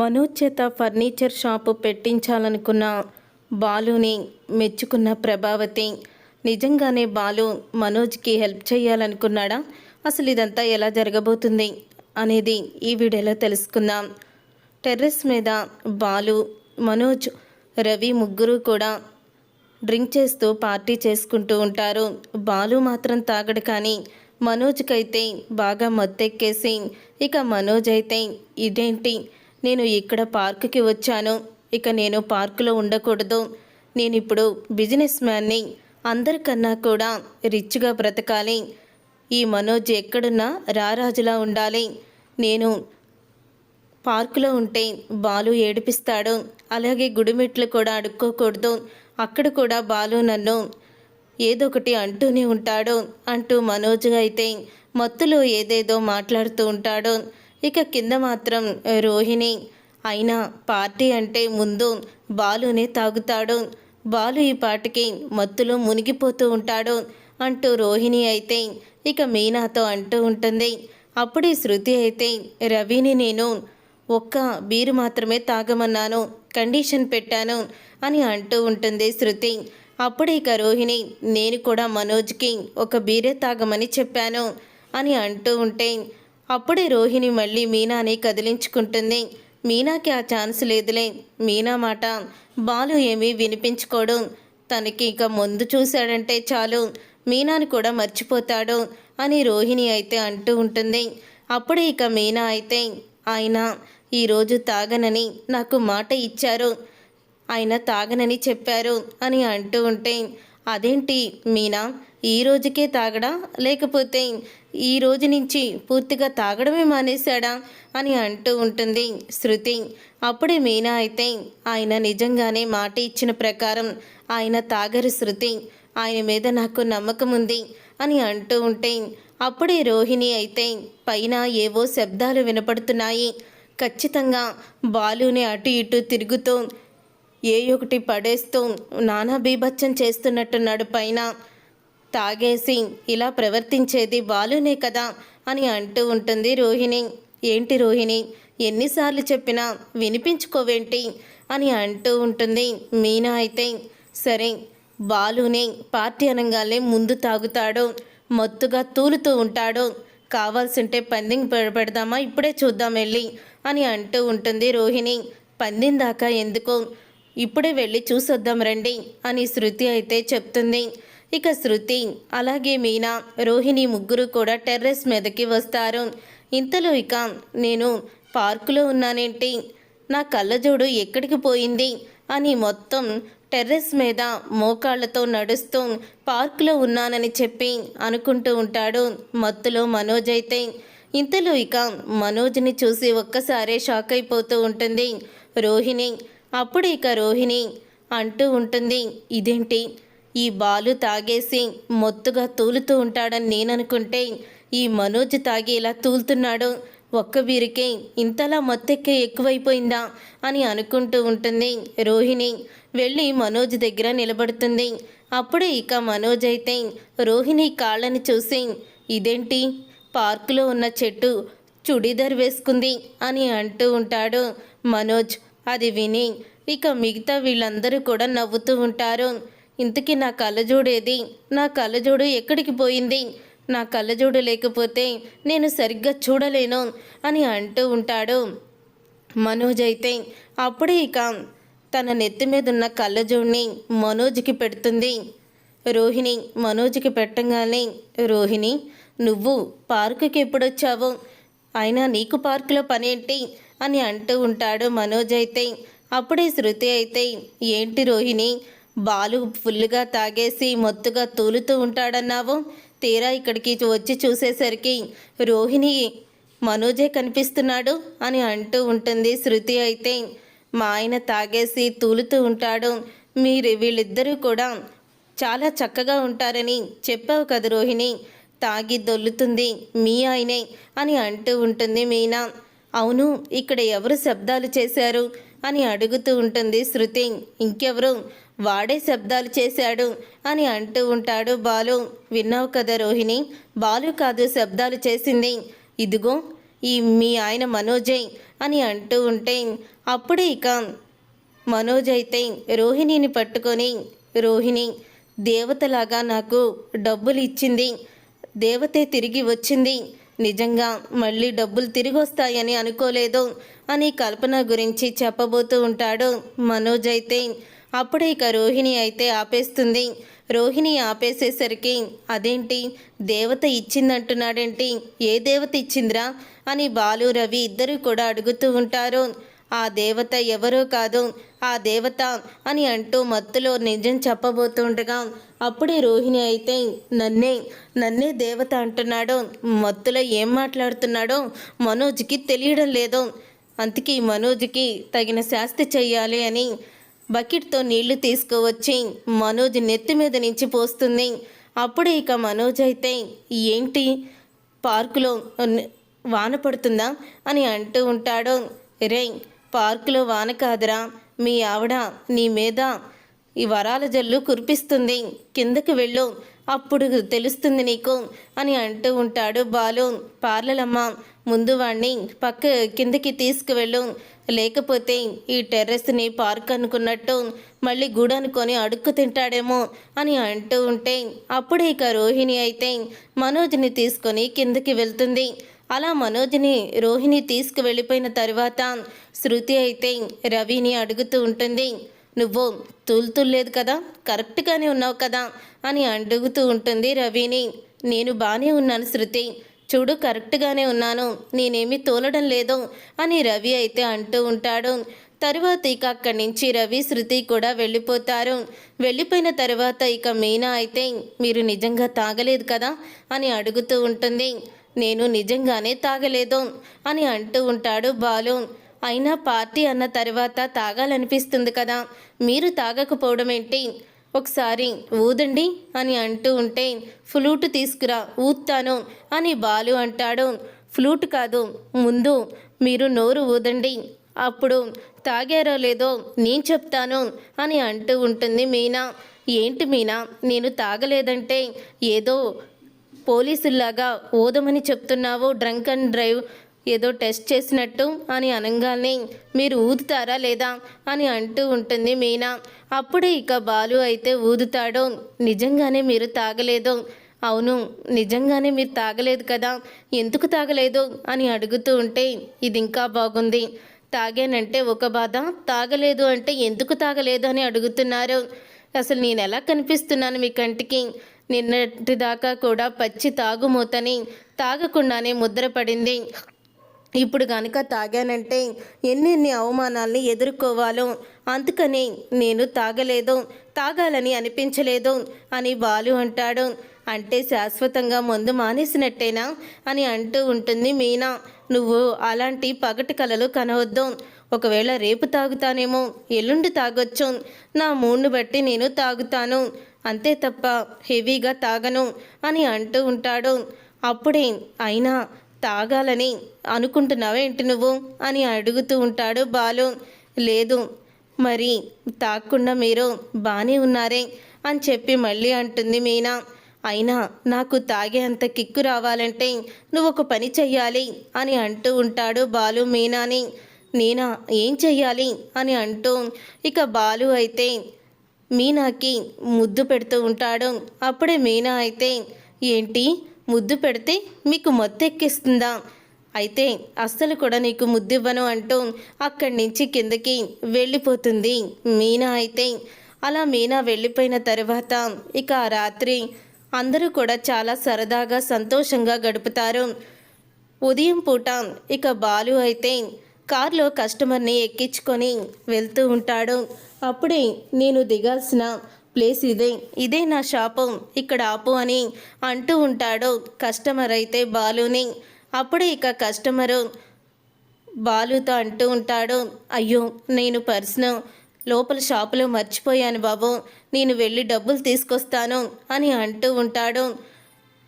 మనోజ్ చేత furniture shop పెట్టించాలనుకున్న బాలుని మెచ్చుకున్న ప్రభావతి నిజంగానే బాలు మనోజ్కి హెల్ప్ చేయాలనుకున్నాడా అసలు ఇదంతా ఎలా జరగబోతుంది? అనేది ఈ వీడియోలో తెలుసుకుందాం. టెర్రస్ మీద బాలు మనోజ్ రవి ముగ్గురు కూడా డ్రింక్ చేస్తూ పార్టీ చేసుకుంటూ ఉంటారు. బాలు మాత్రం తాగడు కానీ మనోజ్కైతే బాగా మత్తెక్కేసి ఇక మనోజ్ అయితే ఇదేంటి? నేను ఇక్కడ పార్కుకి వచ్చాను. ఇక నేను పార్కులో ఉండకూడదు. నేను ఇప్పుడు బిజినెస్ మ్యాన్ని అందరికన్నా కూడా రిచ్గా బ్రతకాలి. ఈ మనోజ్ ఎక్కడున్నా రారాజులా ఉండాలి. నేను పార్కులో ఉంటే బాలు ఏడిపిస్తాడు. అలాగే గుడిమెట్లు కూడా అడుక్కోకూడదు. అక్కడ కూడా బాలు నన్ను ఏదో ఒకటి అంటూనే ఉంటాడు. అంటూ మనోజ్ అయితే మత్తులో ఏదేదో మాట్లాడుతూ ఉంటాడు. ఇక కింద మాత్రం రోహిణి అయినా పార్టీ అంటే ముందు బాలునే తాగుతాడు. బాలు ఈ పాటికి మత్తులో మునిగిపోతూ ఉంటాడు అంటూ రోహిణి అయితే ఇక మీనాతో అంటూ ఉంటుంది. అప్పుడే శృతి అయితే రవిని నేను ఒక్క బీరు మాత్రమే తాగమన్నాను కండిషన్ పెట్టాను అని అంటూ ఉంటుంది శృతి. అప్పుడే ఇక రోహిణి నేను కూడా మనోజ్కి ఒక బీరే తాగమని చెప్పాను అని అంటూ ఉంటే అప్పుడే రోహిణి మళ్ళీ మీనాని కదిలించుకుంటుంది. మీనాకి ఆ ఛాన్స్ లేదులే. మీనా మాట. బాలు ఏమీ వినిపించుకోడు. తనకి ఇక ముందు చూశాడంటే చాలు. మీనాని కూడా మర్చిపోతాడు అని రోహిణి అయితే అంటూ ఉంటుంది. అప్పుడే ఇక మీనా అయితే ఆయన ఈరోజు తాగనని నాకు మాట ఇచ్చారు. ఆయన తాగనని చెప్పారు అని అంటూ ఉంటే అదేంటి మీనా ఈ రోజుకే తాగడా? లేకపోతే ఈ రోజు నుంచి పూర్తిగా తాగడమే మానేశాడా అని అంటూ ఉంటుంది శృతి. అప్పుడే మీనా అయితే ఆయన నిజంగానే మాట ఇచ్చిన ప్రకారం ఆయన తాగరు శృతి. ఆయన మీద నాకు నమ్మకం ఉంది అని అంటూ ఉంటే అప్పుడే రోహిణి అయితే పైన ఏవో శబ్దాలు వినపడుతున్నాయి. ఖచ్చితంగా బాలుని అటు ఇటు తిరుగుతూ ఏ ఒకటి పడేస్తూ నానా బీభత్సం చేస్తున్నట్టున్నాడు పైన. తాగేసి ఇలా ప్రవర్తించేది బాలునే కదా అని అంటూ ఉంటుంది రోహిణి. ఏంటి రోహిణి ఎన్నిసార్లు చెప్పినా వినిపించుకోవేంటి? అని అంటూ ఉంటుంది మీనా అయితే. సరే బాలునే పార్టీ అనగానే ముందు తాగుతాడు మత్తుగా తూలుతూ ఉంటాడు. కావాల్సింటే పందింగ్ పెడదామా ఇప్పుడే చూద్దాం వెళ్ళి అని అంటూ ఉంటుంది రోహిణి. పందిం దాకా ఎందుకు? ఇప్పుడే వెళ్ళి చూసొద్దాం రండి అని శృతి అయితే చెప్తుంది. ఇక శృతి అలాగే మీనా రోహిణి ముగ్గురు కూడా టెర్రస్ మీదకి వస్తారు. ఇంతలో ఇక నేను పార్కులో ఉన్నానేంటి? నా కళ్ళజోడు ఎక్కడికి పోయింది? అని మొత్తం టెర్రస్ మీద మోకాళ్ళతో నడుస్తూ పార్కులో ఉన్నానని చెప్పి అనుకుంటూ ఉంటాడు మత్తులో మనోజ్ అయితే. ఇంతలో ఇక మనోజ్ని చూసి ఒక్కసారే షాక్ అయిపోతూ ఉంటుంది. రోహిణి అప్పుడు ఇక రోహిణి అంటూ ఉంటుంది ఇదేంటి? ఈ బాలు తాగేసి మొత్తుగా తూలుతూ ఉంటాడని నేననుకుంటే ఈ మనోజ్ తాగి ఇలా తూలుతున్నాడు. ఒక్క వీరికే ఇంతలా మొత్తెక్కే ఎక్కువైపోయిందా అని అనుకుంటూ ఉంటుంది రోహిణి. వెళ్ళి మనోజ్ దగ్గర నిలబడుతుంది. అప్పుడే ఇక మనోజ్ అయితే రోహిణి కాళ్ళని చూసి ఇదేంటి? పార్కులో ఉన్న చెట్టు చుడీదర్ వేసుకుంది అని అంటూ ఉంటాడు మనోజ్. అది విని ఇక మిగతా వీళ్ళందరూ కూడా నవ్వుతూ ఉంటారు. ఇంతకీ నా కళ్ళజోడేది నా కళ్ళజోడు ఎక్కడికి పోయింది? నా కళ్ళజోడు లేకపోతే నేను సరిగ్గా చూడలేను అని అంటూ ఉంటాడు మనోజ్ అయితే. అప్పుడే ఇక తన నెత్తి మీద ఉన్న కళ్ళజోడిని మనోజ్కి పెడుతుంది. రోహిణి మనోజ్కి పెట్టగానే రోహిణి నువ్వు పార్కుకి ఎప్పుడొచ్చావు? అయినా నీకు పార్కులో పనేంటి? అని అంటూ ఉంటాడు మనోజ్ అయితే. అప్పుడే శృతి అయితే ఏంటి రోహిణి బాలు ఫుల్గా తాగేసి మొత్తుగా తూలుతూ ఉంటాడన్నావు. తీరా ఇక్కడికి వచ్చి చూసేసరికి రోహిణి మనోజే కనిపిస్తున్నాడు అని అంటూ ఉంటుంది శృతి అయితే. మా ఆయన తాగేసి తూలుతూ ఉంటాడు. మీరు వీళ్ళిద్దరూ కూడా చాలా చక్కగా ఉంటారని చెప్పావు కదా రోహిణి. తాగి దొల్లుతుంది మీ ఆయనే అని అంటూ ఉంటుంది మీనా. అవును ఇక్కడ ఎవరు శబ్దాలు చేశారు అని అడుగుతూ ఉంటుంది శృతి. ఇంకెవరు? వాడే శబ్దాలు చేశాడు అని అంటూ ఉంటాడు బాలు. విన్నావు కదా రోహిణి బాలు కాదు శబ్దాలు చేసింది. ఇదిగో ఈ మీ ఆయన మనోజయ్ అని అంటూ ఉంటే అప్పుడే ఇక మనోజ్ అయితే రోహిణిని పట్టుకొని రోహిణి దేవతలాగా నాకు డబ్బులు ఇచ్చింది. దేవతే తిరిగి వచ్చింది. నిజంగా మళ్ళీ డబ్బులు తిరిగి వస్తాయని అనుకోలేదు అని కల్పన గురించి చెప్పబోతూ ఉంటాడు మనోజ్ అయితే. అప్పుడే ఇక రోహిణి అయితే ఆపేస్తుంది. రోహిణి ఆపేసేసరికి అదేంటి? దేవత ఇచ్చిందంటున్నాడేంటి? ఏ దేవత ఇచ్చిందిరా? అని బాలు రవి ఇద్దరు కూడా అడుగుతూ ఉంటారు. ఆ దేవత ఎవరో కాదు ఆ దేవత అని అంటూ మత్తులో నిజం చెప్పబోతుండగా అప్పుడే రోహిణి అయితే నన్నే నన్నే దేవత అంటున్నాడు. మత్తులో ఏం మాట్లాడుతున్నాడో మనోజ్కి తెలియడం లేదు. అందుకే మనోజ్కి తగిన శాస్తి చెయ్యాలి అని బకెట్తో నీళ్ళు తీసుకువచ్చి మనోజ్ నెత్తి మీద నుంచి పోస్తుంది. అప్పుడే ఇక మనోజ్ అయితే ఏంటి? పార్కులో వాన పడుతుందా? అని అంటూ ఉంటాడు. రే పార్కులో వాన కాదురా. మీ ఆవిడ నీ మీద ఈ వరాల జల్లు కురిపిస్తుంది. కిందకి వెళ్ళు. అప్పుడు తెలుస్తుంది నీకు అని అంటూ ఉంటాడు బాలు. పార్లలమ్మ ముందు వాణ్ణి పక్క కిందకి తీసుకువెళ్ళు. లేకపోతే ఈ టెర్రస్ని పార్క్ అనుకున్నట్టు మళ్ళీ గుడి అనుకొని అడుక్కు తింటాడేమో అని అంటూ ఉంటే అప్పుడే ఇక రోహిణి అయితే మనోజ్ని తీసుకొని కిందకి వెళ్తుంది. అలా మనోజ్ని రోహిణి తీసుకువెళ్ళిపోయిన తర్వాత శృతి అయితే రవిని అడుగుతూ ఉంటుంది నువ్వు తూలుతులేదు కదా కరెక్ట్గానే ఉన్నావు కదా అని అడుగుతూ ఉంటుంది రవిని. నేను బాగానే ఉన్నాను శృతి చూడు కరెక్ట్గానే ఉన్నాను. నేనేమి తోలడం లేదు అని రవి అయితే అంటూ ఉంటాడు. తరువాత ఇక అక్కడి నుంచి రవి శృతి కూడా వెళ్ళిపోతారు. వెళ్ళిపోయిన తర్వాత ఇక మీనా అయితే మీరు నిజంగా తాగలేదు కదా అని అడుగుతూ ఉంటుంది. నేను నిజంగానే తాగలేదు అని అంటూ ఉంటాడు బాలు. అయినా పార్టీ అన్న తర్వాత తాగాలనిపిస్తుంది కదా. మీరు తాగకపోవడం ఏంటి? ఒకసారి ఊదండి అని అంటూ ఉంటే ఫ్లూట్ తీసుకురా ఊత్తాను అని బాలు అంటాడు. ఫ్లూట్ కాదు ముందు మీరు నోరు ఊదండి. అప్పుడు తాగారో లేదో నేను చెప్తాను అని అంటూ ఉంటుంది మీనా. ఏంటి మీనా నేను తాగలేదంటే ఏదో పోలీసుల్లాగా ఊదమని చెప్తున్నావు డ్రంక్ అండ్ డ్రైవ్ ఏదో టెస్ట్ చేసినట్టు అని అనగానే మీరు ఊదుతారా లేదా అని అంటూ ఉంటుంది మీనా. అప్పుడే ఇక బాలు అయితే ఊదుతాడు నిజంగానే మీరు తాగలేదు. అవును నిజంగానే మీరు తాగలేదు కదా ఎందుకు తాగలేదు అని అడుగుతూ ఉంటే ఇది ఇంకా బాగుంది. తాగానంటే ఒక బాధ తాగలేదు అంటే ఎందుకు తాగలేదు అని అడుగుతున్నారు. అసలు నేను ఎలా కనిపిస్తున్నాను మీ కంటికి? నిన్నటి దాకా కూడా పచ్చి తాగుమూతని తాగకుండానే ముద్ర పడింది. ఇప్పుడు కనుక తాగానంటే ఎన్నెన్ని అవమానాల్ని ఎదుర్కోవాలో అందుకని నేను తాగలేదు తాగాలని అనిపించలేదు అని బాలు అంటాడు. అంటే శాశ్వతంగా మందు మానేసినట్టేనా అని అంటూ ఉంటుంది మీనా. నువ్వు అలాంటి పగటి కలలు కనవద్దు. ఒకవేళ రేపు తాగుతానేమో ఎల్లుండి తాగొచ్చు. నా మూడ్ను బట్టి నేను తాగుతాను. అంతే తప్ప హెవీగా తాగను అని అంటూ ఉంటాడు. అప్పుడే అయినా తాగాలని అనుకుంటున్నావేంటి నువ్వు? అని అడుగుతూ ఉంటాడు బాలు. లేదు మరి తాగకుండా మీరు బాగానే ఉన్నారే అని చెప్పి మళ్ళీ అంటుంది మీనా. అయినా నాకు తాగే అంత కిక్కు రావాలంటే నువ్వు ఒక పని చెయ్యాలి అని అంటూ ఉంటాడు బాలు మీనాని. నేనా ఏం చెయ్యాలి అని అంటూ ఇక బాలు అయితే మీనాకి ముద్దు పెడుతూ ఉంటాడు. అప్పుడే మీనా అయితే ఏంటి? ముద్దు పెడితే మీకు మొత్తెక్కిస్తుందా? అయితే అస్సలు కూడా నీకు ముద్దివ్వను అంటూ అక్కడి నుంచి కిందకి వెళ్ళిపోతుంది మీనా అయితే. అలా మీనా వెళ్ళిపోయిన తర్వాత ఇక ఆ రాత్రి అందరూ కూడా చాలా సరదాగా సంతోషంగా గడుపుతారు. ఉదయం పూట ఇక బాలు అయితే కారులో కస్టమర్ని ఎక్కించుకొని వెళ్తూ ఉంటాడు. అప్పుడే నేను దిగాల్సిన ప్లేస్ ఇదే ఇదే నా షాపు ఇక్కడ ఆపు అని అంటూ ఉంటాడు కస్టమర్ అయితే బాలుని. అప్పుడే ఇక కస్టమరు బాలుతో అంటూ ఉంటాడు అయ్యో నేను పర్సును లోపల షాపులో మర్చిపోయాను బాబు. నేను వెళ్ళి డబ్బులు తీసుకొస్తాను అని అంటూ ఉంటాడు.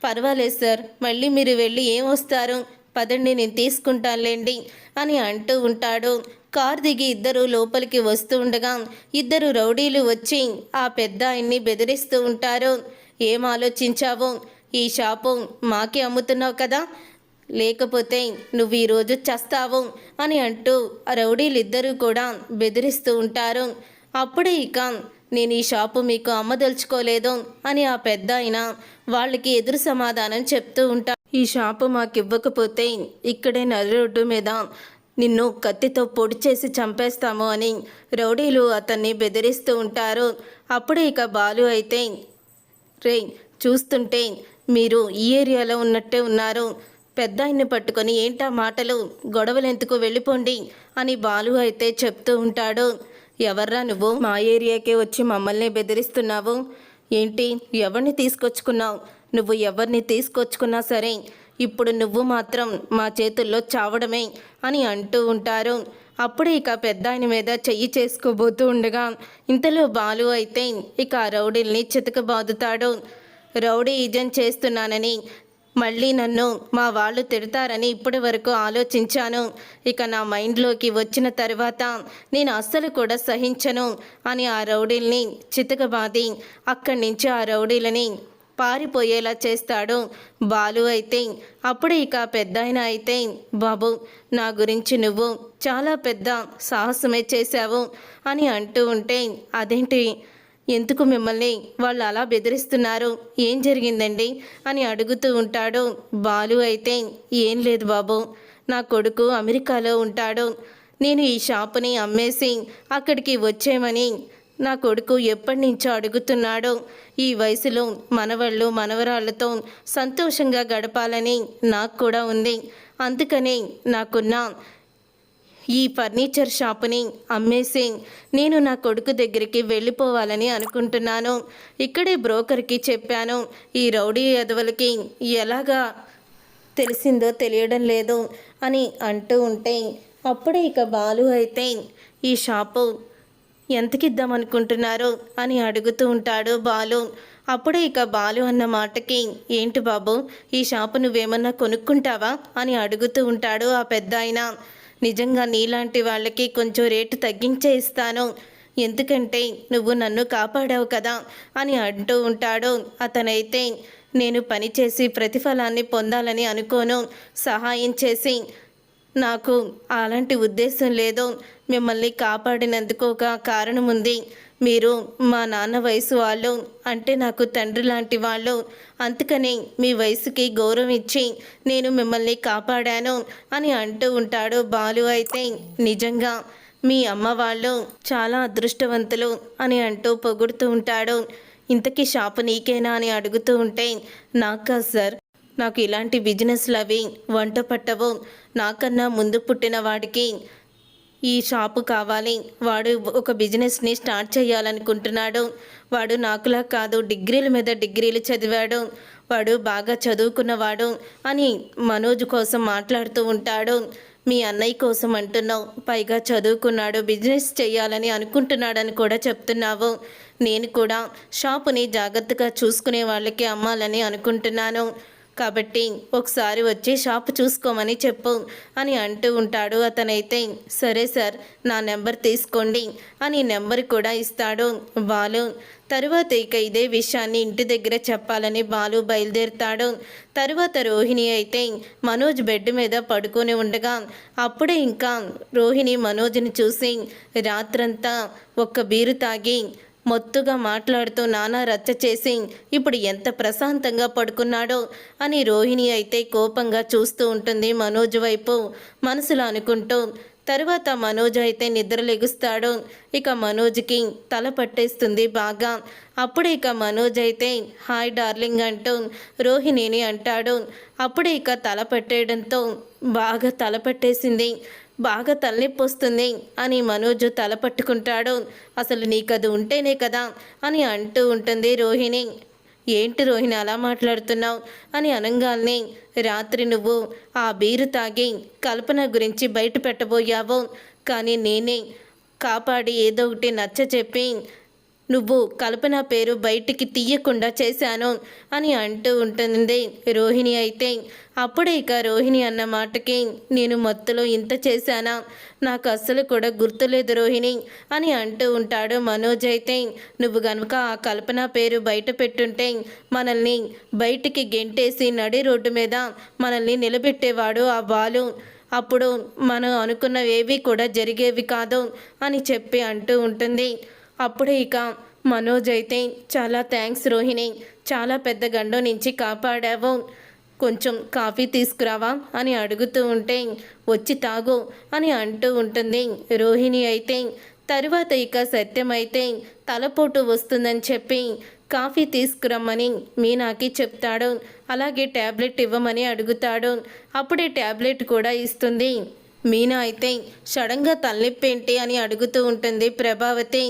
పర్వాలేదు సార్ మళ్ళీ మీరు వెళ్ళి ఏం వస్తారు? పదండి నేను తీసుకుంటానులేండి అని అంటూ ఉంటాడు. కార్ దిగి ఇద్దరు లోపలికి వస్తూ ఉండగా ఇద్దరు రౌడీలు వచ్చి ఆ పెద్ద ఆయన్ని బెదిరిస్తూ ఉంటారు. ఏం ఆలోచించావు? ఈ షాపు మాకే అమ్ముతున్నావు కదా? లేకపోతే నువ్వు ఈరోజు చస్తావు? అని అంటూ ఆ రౌడీలిద్దరూ కూడా బెదిరిస్తూ ఉంటారు. అప్పుడే ఇక నేను ఈ షాపు మీకు అమ్మదలుచుకోలేదు అని ఆ పెద్ద వాళ్ళకి ఎదురు సమాధానం చెప్తూ ఉంటా ఈ షాపు మాకు ఇవ్వకపోతే ఇక్కడే నల్ల రోడ్డు మీద నిన్ను కత్తితో పొడి చేసి చంపేస్తాము అని రౌడీలు అతన్ని బెదిరిస్తూ ఉంటారు. అప్పుడే ఇక బాలు అయితే రే చూస్తుంటే మీరు ఈ ఏరియాలో ఉన్నట్టే ఉన్నారు. పెద్ద ఆయన్ని పట్టుకొని ఏంటా మాటలు? గొడవలెందుకు వెళ్ళిపోండి అని బాలు అయితే చెప్తూ ఉంటాడు. ఎవర్రా నువ్వు? మా ఏరియాకే వచ్చి మమ్మల్ని బెదిరిస్తున్నావు. ఏంటి? ఎవరిని తీసుకొచ్చుకున్నావు? నువ్వు ఎవరిని తీసుకొచ్చుకున్నా సరే ఇప్పుడు నువ్వు మాత్రం మా చేతుల్లో చావడమే అని అంటూ ఉంటారు. అప్పుడే ఇక పెద్ద ఆయన మీద చెయ్యి చేసుకోబోతూ ఉండగా ఇంతలో బాలు అయితే ఇక ఆ రౌడీల్ని చితకబాదుతాడు. రౌడీ ఈజన్ చేస్తున్నానని మళ్ళీ నన్ను మా వాళ్ళు తిడతారని ఇప్పటి వరకు ఆలోచించాను. ఇక నా మైండ్లోకి వచ్చిన తర్వాత నేను అస్సలు కూడా సహించను అని ఆ రౌడీల్ని చితకబాది అక్కడి నుంచి ఆ రౌడీలని పారిపోయేలా చేస్తాడు. బాలు అయితే అప్పుడు ఇక పెద్ద అయితే బాబు నా గురించి నువ్వు చాలా పెద్ద సాహసమే చేశావు అని అంటూ ఉంటే అదేంటి? ఎందుకు మిమ్మల్ని వాళ్ళు అలా బెదిరిస్తున్నారు? ఏం జరిగిందండి? అని అడుగుతూ ఉంటాడు. బాలు అయితే ఏం లేదు బాబు నా కొడుకు అమెరికాలో ఉంటాడు. నేను ఈ షాపుని అమ్మేసి అక్కడికి వచ్చేమని నా కొడుకు ఎప్పటి నుంచో అడుగుతున్నాడో ఈ వయసులో మనవళ్ళు మనవరాళ్ళతో సంతోషంగా గడపాలని నాకు కూడా ఉంది. అందుకని నాకున్న ఈ ఫర్నిచర్ షాపుని అమ్మేసి నేను నా కొడుకు దగ్గరికి వెళ్ళిపోవాలని అనుకుంటున్నాను. ఇక్కడే బ్రోకర్కి చెప్పాను ఈ రౌడీ ఎదవలకి ఎలాగా తెలిసిందో తెలియడం లేదు అని అంటూ ఉంటే అప్పుడే ఇక బాలు అయితే ఈ షాపు ఎంతకిద్దామనుకుంటున్నారు అని అడుగుతూ ఉంటాడు బాలు. అప్పుడే ఇక బాలు అన్న మాటకి ఏంటి బాబు ఈ షాపు నువ్వేమన్నా కొనుక్కుంటావా? అని అడుగుతూ ఉంటాడు ఆ పెద్ద ఆయన నిజంగా నీలాంటి వాళ్ళకి కొంచెం రేటు తగ్గించే ఇస్తాను. ఎందుకంటే నువ్వు నన్ను కాపాడావు కదా అని అంటూ ఉంటాడు. అతనైతే నేను పనిచేసి ప్రతిఫలాన్ని పొందాలని అనుకోను. సహాయం చేసి నాకు అలాంటి ఉద్దేశం లేదు. మిమ్మల్ని కాపాడినందుకు ఒక కారణం ఉంది. మీరు మా నాన్న వయసు వాళ్ళు అంటే నాకు తండ్రి లాంటి వాళ్ళు. అందుకని మీ వయసుకి గౌరవం ఇచ్చి నేను మిమ్మల్ని కాపాడాను అని అంటూ ఉంటాడు బాలు అయితే. నిజంగా మీ అమ్మ వాళ్ళు చాలా అదృష్టవంతులు అని అంటూ పొగుడుతూ ఉంటాడు. ఇంతకీ షాపు నీకేనా అని అడుగుతూ ఉంటే నాకు కాదు సార్? నాకు ఇలాంటి బిజినెస్లు అవి వంట పట్టవు. నాకన్నా ముందు పుట్టిన వాడికి ఈ షాపు కావాలి. వాడు ఒక బిజినెస్ని స్టార్ట్ చేయాలనుకుంటున్నాడు. వాడు నాకులా కాదు డిగ్రీల మీద డిగ్రీలు చదివాడు. వాడు బాగా చదువుకున్నవాడు అని మనోజ్ కోసం మాట్లాడుతూ ఉంటాడు. మీ అన్నయ్య కోసం అంటున్నావు. పైగా చదువుకున్నాడు బిజినెస్ చేయాలని అనుకుంటున్నాడని కూడా చెప్తున్నావు. నేను కూడా షాపుని జాగ్రత్తగా చూసుకునే వాళ్ళకి అమ్మాలని అనుకుంటున్నాను. కాబట్టి ఒకసారి వచ్చి షాప్ చూసుకోమని చెప్పు అని అంటూ ఉంటాడు. అతనైతే సరే సార్ నా నెంబర్ తీసుకోండి అని నెంబర్ కూడా ఇస్తాడు బాలు. తరువాత ఇక ఇదే విషయాన్ని ఇంటి దగ్గర చెప్పాలని బాలు బయలుదేరుతాడు. తరువాత రోహిణి అయితే మనోజ్ బెడ్ మీద పడుకొని ఉండగా అప్పుడే ఇంకా రోహిణి మనోజ్ని చూసి రాత్రంతా ఒక్క బీరు తాగి మొత్తుగా మాట్లాడుతూ నానా రచ్చ చేసి ఇప్పుడు ఎంత ప్రశాంతంగా పడుకున్నాడో అని రోహిణి అయితే కోపంగా చూస్తూ ఉంటుంది మనోజ్ వైపు. మనసులో అనుకుంటూ తరువాత మనోజ్ అయితే నిద్రలెగుస్తాడు. ఇక మనోజ్కి తల పట్టేస్తుంది బాగా. అప్పుడు ఇక మనోజ్ అయితే హాయ్ డార్లింగ్ అంటూ రోహిణిని అంటాడు. అప్పుడు ఇక తల పట్టేయడంతో బాగా తల పట్టేసింది. బాగా తలనొప్పి వస్తుంది అని మనోజ్ తల పట్టుకుంటాడు అసలు నీకది ఉంటేనే కదా అని అంటూ ఉంటుంది రోహిణి. ఏంటి రోహిణి అలా మాట్లాడుతున్నావు? అని అనంగాల్ని. రాత్రి నువ్వు ఆ బీరు తాగి కల్పన గురించి బయట పెట్టబోయావు. కానీ నేనే కాపాడి ఏదో ఒకటి నచ్చ చెప్పి నువ్వు కల్పన పేరు బయటికి తీయకుండా చేశాను అని అంటూ ఉంటుంది రోహిణి అయితే. అప్పుడే ఇక రోహిణి అన్న మాటకి నేను మత్తులో ఇంత చేశానా? నాకు అస్సలు కూడా గుర్తులేదు రోహిణి అని అంటూ ఉంటాడు మనోజ్ అయితే. నువ్వు గనుక ఆ కల్పన పేరు బయట పెట్టుంటే మనల్ని బయటికి గెంటేసి నడి రోడ్డు మీద మనల్ని నిలబెట్టేవాడు ఆ బాలు. అప్పుడు మనం అనుకున్నవేవి కూడా జరిగేవి కాదు అని చెప్పి అంటూ ఉంటుంది. అప్పుడే ఇక మనోజ్ అయితే చాలా థ్యాంక్స్ రోహిణి చాలా పెద్ద గండం నుంచి కాపాడావు. కొంచెం కాఫీ తీసుకురావా అని అడుగుతూ ఉంటే వచ్చి తాగు అని అంటూ ఉంటుంది రోహిణి అయితే. తరువాత ఇక సత్యమైతే తలపోటు వస్తుందని చెప్పి కాఫీ తీసుకురమ్మని మీనాకి చెప్తాడు. అలాగే ట్యాబ్లెట్ ఇవ్వమని అడుగుతాడు. అప్పుడే ట్యాబ్లెట్ కూడా ఇస్తుంది. మీనా అయితే సడన్గా తలనొప్పి ఏంటి అని అడుగుతూ ఉంటుంది ప్రభావతి.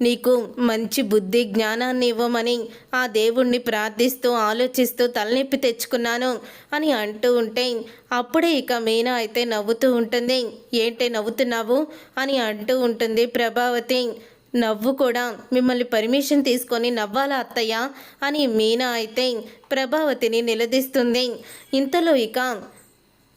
నీకు మంచి బుద్ధి జ్ఞానాన్ని ఇవ్వమని ఆ దేవుణ్ణి ప్రార్థిస్తూ ఆలోచిస్తూ తలనొప్పి తెచ్చుకున్నాను అని అంటూ ఉంటే అప్పుడే ఇక మీనా అయితే నవ్వుతూ ఉంటుంది. ఏంటి నవ్వుతున్నావు? అని అంటూ ఉంటుంది ప్రభావతి. నవ్వు కూడా మిమ్మల్ని పర్మిషన్ తీసుకొని నవ్వాలా అత్తయ్య? అని మీనా అయితే ప్రభావతిని నిలదీస్తుంది. ఇంతలో ఇక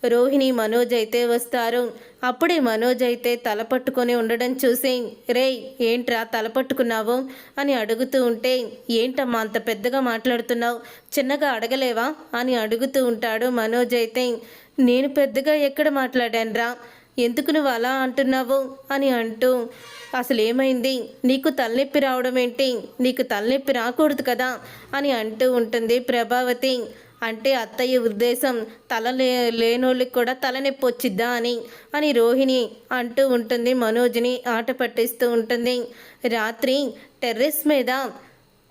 రోహిణి మనోజ్ అయితే వస్తారు. అప్పుడే మనోజ్ అయితే తల పట్టుకొని ఉండడం చూసి రే ఏంట్రా తల పట్టుకున్నావు? అని అడుగుతూ ఉంటే ఏంటమ్మా అంత పెద్దగా మాట్లాడుతున్నావు? చిన్నగా అడగలేవా? అని అడుగుతూ ఉంటాడు మనోజ్ అయితే నేను పెద్దగా ఎక్కడ మాట్లాడానురా? ఎందుకు నువ్వు అలా అంటున్నావు? అని అంటూ అసలు ఏమైంది నీకు తలనొప్పి రావడం ఏంటి నీకు తలనొప్పి రాకూడదు కదా? అని అంటూ ఉంటుంది ప్రభావతి. అంటే అత్తయ్య ఉద్దేశం తల లే లేనోళ్ళకి కూడా తలనొప్పి వచ్చిద్దా అని అని రోహిణి అంటూ ఉంటుంది మనోజ్ని ఆట పట్టిస్తూ ఉంటుంది. రాత్రి టెర్రస్ మీద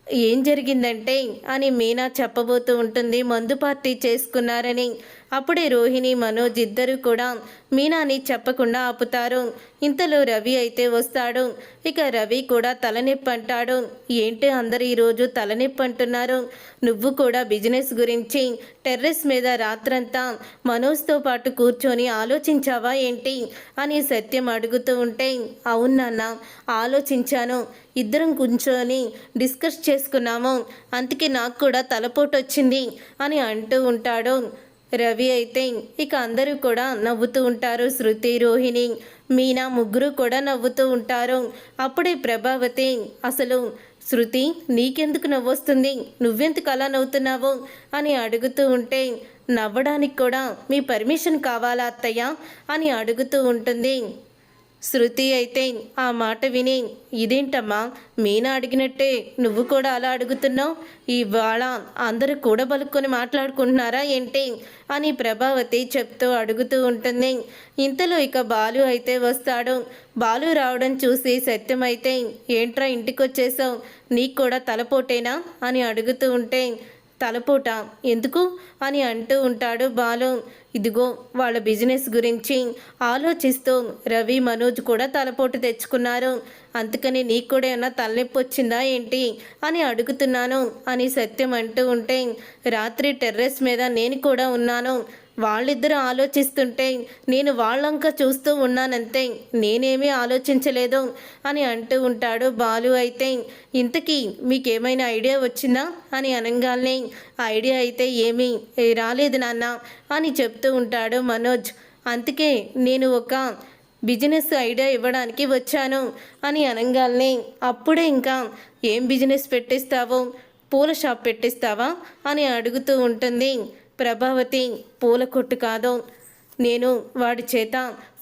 ఏం జరిగిందంటే అని మీనా చెప్పబోతూ ఉంటుంది మందు పార్టీ చేసుకున్నారని. అప్పుడే రోహిణి మనోజ్ ఇద్దరు కూడా మీనాని చెప్పకుండా ఆపుతారు. ఇంతలో రవి అయితే వస్తాడు. ఇక రవి కూడా తలనొప్పి అంటాడు ఏంటి అందరు ఈరోజు తలనొప్పి అంటున్నారు నువ్వు కూడా బిజినెస్ గురించి టెర్రస్ మీద రాత్రంతా మనోజ్తో పాటు కూర్చొని ఆలోచించావా ఏంటి? అని సత్యం అడుగుతూ ఉంటే అవునన్న ఆలోచించాను. ఇద్దరం కూర్చొని డిస్కస్ చేసుకున్నాము. అందుకే నాకు కూడా తలపోటు వచ్చింది అని అంటూ ఉంటాడు. రవి అయితే ఇక అందరూ కూడా నవ్వుతూ ఉంటారు శృతి రోహిణి మీనా ముగ్గురు కూడా నవ్వుతూ ఉంటారు. అప్పుడే ప్రభావతి అసలు శృతి నీకెందుకు నవ్వొస్తుంది? నువ్వెందుకు అలా నవ్వుతున్నావు? అని అడుగుతూ ఉంటే నవ్వడానికి కూడా మీ పర్మిషన్ కావాలా అత్తయ్య? అని అడుగుతూ ఉంటుంది. శృతి అయితే ఆ మాట విని ఇదేంటమ్మా? మీనా అడిగినట్టే నువ్వు కూడా అలా అడుగుతున్నావు? ఇవాళ అందరూ కూడా బలుక్కొని మాట్లాడుకుంటున్నారా ఏంటి? అని ప్రభావతి చెప్తూ అడుగుతూ ఉంటుంది. ఇంతలో ఇక బాలు అయితే వస్తాడు. బాలు రావడం చూసి సత్యం అయితే ఏంట్రా ఇంటికి వచ్చేసావు నీకు కూడా తలపోటేనా? అని అడుగుతూ ఉంటే తలపోట. ఎందుకు? అని అంటూ ఉంటాడు బాలు. ఇదిగో వాళ్ళ బిజినెస్ గురించి ఆలోచిస్తూ రవి మనోజ్ కూడా తలపోటు తెచ్చుకున్నారు. అందుకని నీకు కూడా ఏమన్నా తలనొప్పి వచ్చిందా ఏంటి? అని అడుగుతున్నాను అని సత్యం అంటూ ఉంటే రాత్రి టెర్రస్ మీద నేను కూడా ఉన్నాను. వాళ్ళిద్దరూ ఆలోచిస్తుంటే నేను వాళ్ళంక చూస్తూ ఉన్నానంతే నేనేమీ ఆలోచించలేదు అని అంటూ ఉంటాడు బాలు అయితే. ఇంతకీ మీకేమైనా ఐడియా వచ్చిందా? అని అనగానే. ఐడియా అయితే ఏమీ రాలేదు నాన్న అని చెప్తూ ఉంటాడు మనోజ్. అందుకే నేను ఒక బిజినెస్ ఐడియా ఇవ్వడానికి వచ్చాను అని అనగానే. అప్పుడే ఇంకా ఏం బిజినెస్ పెట్టిస్తావో? పూల షాప్ పెట్టిస్తావా? అని అడుగుతూ ఉంటుంది. ప్రభావతి పూల కొట్టు కాదు. నేను వాడి చేత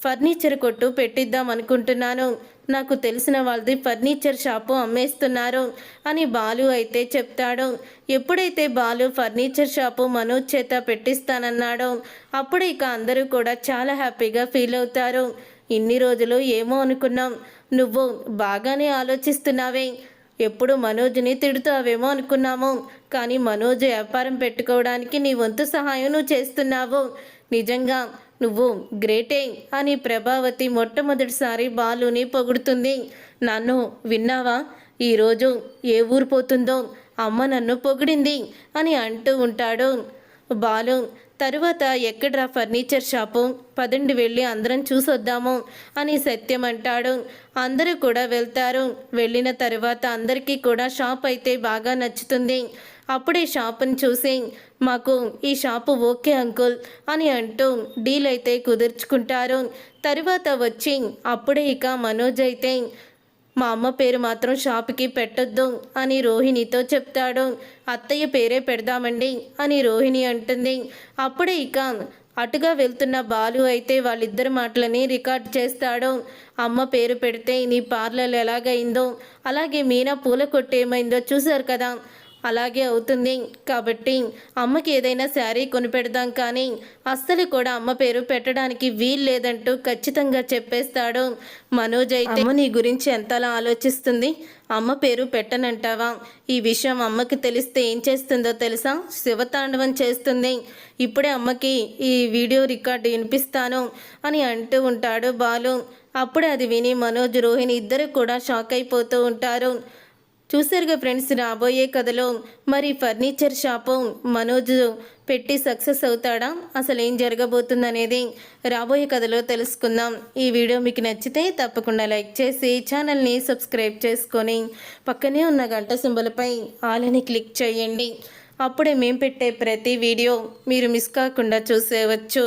ఫర్నిచర్ కొట్టు పెట్టిద్దాం అనుకుంటున్నాను. నాకు తెలిసిన వాళ్ళది ఫర్నిచర్ షాపు అమ్మేస్తున్నారు అని బాలు అయితే చెప్తాడు. ఎప్పుడైతే బాలు ఫర్నిచర్ షాపు మనోజ్ చేత పెట్టిస్తానన్నాడో అప్పుడు ఇక అందరూ కూడా చాలా హ్యాపీగా ఫీల్ అవుతారు. ఇన్ని రోజులు ఏమో అనుకున్నాం. నువ్వు బాగానే ఆలోచిస్తున్నావే. ఎప్పుడు మనోజ్ని తిడుతావేమో అనుకున్నాము. కానీ మనోజ్ వ్యాపారం పెట్టుకోవడానికి నీ వంతు సహాయం నువ్వు చేస్తున్నావు. నిజంగా నువ్వు గ్రేటే అని ప్రభావతి మొట్టమొదటిసారి బాలుని పొగుడుతుంది. నన్ను విన్నావా? ఈరోజు ఏ ఊరు పోతుందో? అమ్మ నన్ను పొగిడింది అని అంటూ ఉంటాడు. బాలు తరువాత ఎక్కడ్రా ఫర్నిచర్ షాపు? పదండి వెళ్ళి అందరం చూసొద్దాము అని సత్యం అంటాడు. అందరూ కూడా వెళ్తారు. వెళ్ళిన తరువాత అందరికీ కూడా షాప్ అయితే బాగా నచ్చుతుంది. అప్పుడే షాపుని చూసి మాకు ఈ షాపు ఓకే అంకుల్ అని అంటూ డీల్ అయితే కుదుర్చుకుంటారు. తరువాత వచ్చి అప్పుడే ఇక మనోజ్ అయితే మా అమ్మ పేరు మాత్రం షాప్కి పెట్టొద్దు అని రోహిణితో చెప్తాడు. అత్తయ్య పేరే పెడదామండి అని రోహిణి అంటుంది. అప్పుడే ఇక అటుగా వెళ్తున్న బాలు అయితే వాళ్ళిద్దరి మాటలని రికార్డ్ చేస్తాడు. అమ్మ పేరు పెడితే నీ పార్లర్ ఎలాగైందో అలాగే మీనా పూల కొట్టేమైందో చూశారు కదా. అలాగే అవుతుంది. కాబట్టి అమ్మకి ఏదైనా శారీ కొనిపెడదాం కానీ అస్సలు కూడా అమ్మ పేరు పెట్టడానికి వీలు లేదంటూ ఖచ్చితంగా చెప్పేస్తాడు మనోజ్ అయితే. అమ్మ నీ గురించి ఎంతలా ఆలోచిస్తుంది? అమ్మ పేరు పెట్టనంటావా? ఈ విషయం అమ్మకి తెలిస్తే ఏం చేస్తుందో తెలుసా? శివతాండవం చేస్తుంది. ఇప్పుడే అమ్మకి ఈ వీడియో రికార్డు వినిపిస్తాను అని అంటూ ఉంటాడు బాలు. అప్పుడే అది విని మనోజ్ రోహిణి ఇద్దరు కూడా షాక్ అయిపోతూ ఉంటారు. చూసారుగా ఫ్రెండ్స్ రాబోయే కథలో మరి ఫర్నిచర్ షాపు మనోజ్ పెట్టి సక్సెస్ అవుతాడా? అసలు ఏం జరగబోతుంది అనేది రాబోయే కథలో తెలుసుకుందాం. ఈ వీడియో మీకు నచ్చితే తప్పకుండా లైక్ చేసి ఛానల్ని సబ్స్క్రైబ్ చేసుకొని పక్కనే ఉన్న గంట సింబలపై ఆలని క్లిక్ చేయండి. అప్పుడే మేము పెట్టే ప్రతి వీడియో మీరు మిస్ కాకుండా చూసేవచ్చు.